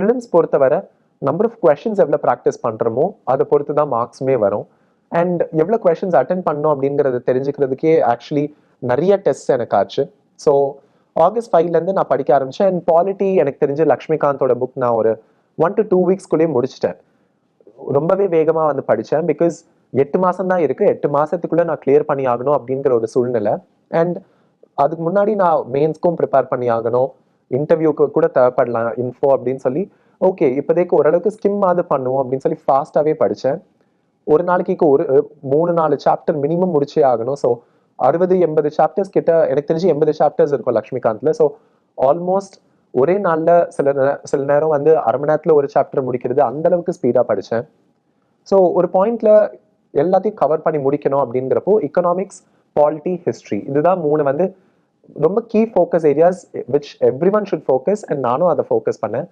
Prelims பொறுத்தவரை number of questions எவ்வளோ practice பண்ணுறோமோ அதை பொறுத்து தான் மார்க்ஸுமே வரும். அண்ட் எவ்வளோ கொஷின்ஸ் அட்டன் பண்ணோம் அப்படிங்கிறத தெரிஞ்சுக்கிறதுக்கே ஆக்சுவலி நிறைய டெஸ்ட் எனக்கு ஆச்சு. ஸோ ஆகஸ்ட் ஃபைவ்லேருந்து நான் படிக்க ஆரம்பித்தேன் அண்ட் பாலிட்டி எனக்கு தெரிஞ்ச லக்ஷ்மிகாந்தோட புக் நான் ஒரு ஒன் டு டூ வீக்ஸ்குள்ளேயே முடிச்சிட்டேன். ரொம்பவே வேகமாக வந்து படித்தேன் பிகாஸ் எட்டு மாதம் தான் இருக்குது எட்டு மாதத்துக்குள்ளே நான் கிளியர் பண்ணி ஆகணும் அப்படிங்கிற ஒரு சூழ்நிலை. அண்ட் அதுக்கு முன்னாடி நான் மெயின்ஸ்க்கும் ப்ரிப்பேர் பண்ணி ஆகணும். இன்டர்வியூக்கு கூட தேவைப்படலாம் இன்ஃபோ அப்படின்னு சொல்லி. ஓகே இப்போதைக்கு ஓரளவுக்கு ஸ்கிம் அது பண்ணுவோம் அப்படின்னு சொல்லி ஃபாஸ்ட்டாகவே படித்தேன். ஒரு நாளைக்கு ஒரு மூணு நாலு சாப்டர் மினிமம் முடிச்சே ஆகணும். ஸோ அறுபது எண்பது சாப்டர்ஸ் கிட்ட எனக்கு தெரிஞ்சு எண்பது சாப்டர்ஸ் இருக்கும் லக்ஷ்மிகாந்த்ல. ஸோ ஆல்மோஸ்ட் ஒரே நாளில் சில சில நேரம் வந்து அரை மணி நேரத்தில் ஒரு சாப்டர் முடிக்கிறது அந்த அளவுக்கு ஸ்பீடாக படித்தேன். ஸோ ஒரு பாயிண்ட்ல எல்லாத்தையும் கவர் பண்ணி முடிக்கணும் அப்படிங்கிறப்போ எக்கனாமிக்ஸ் பாலிட்டி ஹிஸ்ட்ரி இதுதான் மூணு வந்து ரொம்ப key focus areas which every one should focus and நானும் அதை ஃபோக்கஸ் பண்ணேன்.